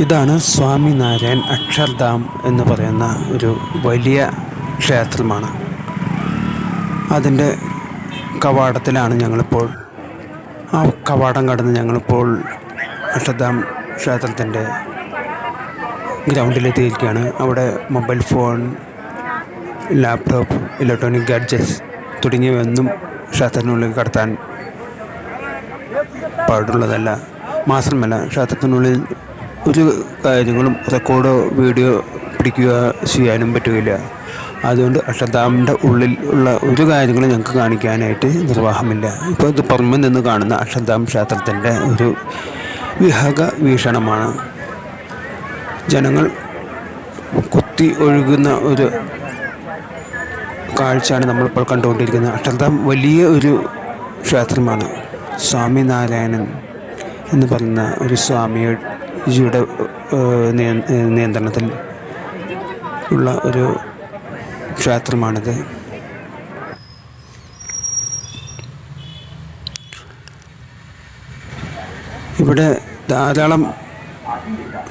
ഇതാണ് സ്വാമിനാരായൺ അക്ഷർധാം എന്ന് പറയുന്ന ഒരു വലിയ ക്ഷേത്രമാണ്. അതിന്റെ കവാടത്തിലാണ് ഞങ്ങളിപ്പോൾ ആ കവാടം കടന്ന് ഞങ്ങളിപ്പോൾ അക്ഷർധാം ക്ഷേത്രത്തിന്റെ ഗ്രൗണ്ടിലെത്തിയിരിക്കുകയാണ്. അവിടെ mobile phone laptop electronic gadgets തുടങ്ങിയവയൊന്നും ക്ഷേത്രത്തിനുള്ളിൽ കടത്താൻ പാടുള്ളതല്ല. മാത്രമല്ല ക്ഷേത്രത്തിനുള്ളിൽ ഒരു കാര്യങ്ങളും റെക്കോർഡ് വീഡിയോ പിടിക്കുക ചെയ്യാനും പറ്റുകയില്ല അതുകൊണ്ട് അക്ഷർധാമിന്റെ ഉള്ളിൽ ഉള്ള ഒരു കാര്യങ്ങളും ഞങ്ങൾക്ക് കാണിക്കാനായിട്ട് നിർവാഹമില്ല. ഇപ്പോൾ ഇത് പുറമെ നിന്ന് കാണുന്ന അക്ഷർധാം ക്ഷേത്രത്തിന്റെ ഒരു വിഹക വീക്ഷണമാണ്. ജനങ്ങൾ കുത്തി ഒഴുകുന്ന ഒരു കാഴ്ചയാണ് നമ്മളിപ്പോൾ കണ്ടുകൊണ്ടിരിക്കുന്നത്. അക്ഷർധാം വലിയ ഒരു ക്ഷേത്രമാണ്. സ്വാമിനാരായണൻ എന്ന് പറയുന്ന ഒരു സ്വാമിയുടെ നിയ- നിയന്ത്രണത്തിൽ ഉള്ള ഒരു ക്ഷേത്രമാണിത്. ഇവിടെ ധാരാളം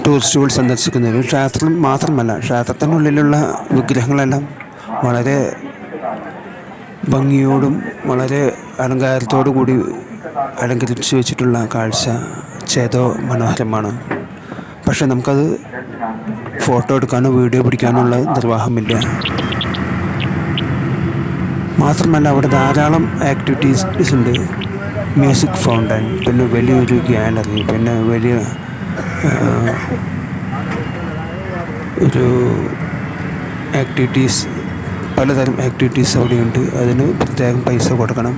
ടൂറിസ്റ്റുകൾ സന്ദർശിക്കുന്ന ഒരു ക്ഷേത്രം മാത്രമല്ല ക്ഷേത്രത്തിനുള്ളിലുള്ള വിഗ്രഹങ്ങളെല്ലാം വളരെ ഭംഗിയോടും വളരെ അലങ്കാരത്തോടു കൂടി അലങ്കരിച്ചു വെച്ചിട്ടുള്ള കാഴ്ച. ചേതോ മനോഹരമാണ്. പക്ഷെ നമുക്കത് ഫോട്ടോ എടുക്കാനോ വീഡിയോ പിടിക്കാനുള്ള നിർവാഹമില്ല. മാത്രമല്ല അവിടെ ധാരാളം ആക്ടിവിറ്റീസ് ഉണ്ട്. മ്യൂസിക് ഫൗണ്ടൻ പിന്നെ വലിയൊരു ഗ്യാലറി പിന്നെ വലിയ ഒരു ആക്ടിവിറ്റീസ് പലതരം ആക്ടിവിറ്റീസ് അവിടെയുണ്ട്. അതിന് പ്രത്യേകം പൈസ കൊടുക്കണം.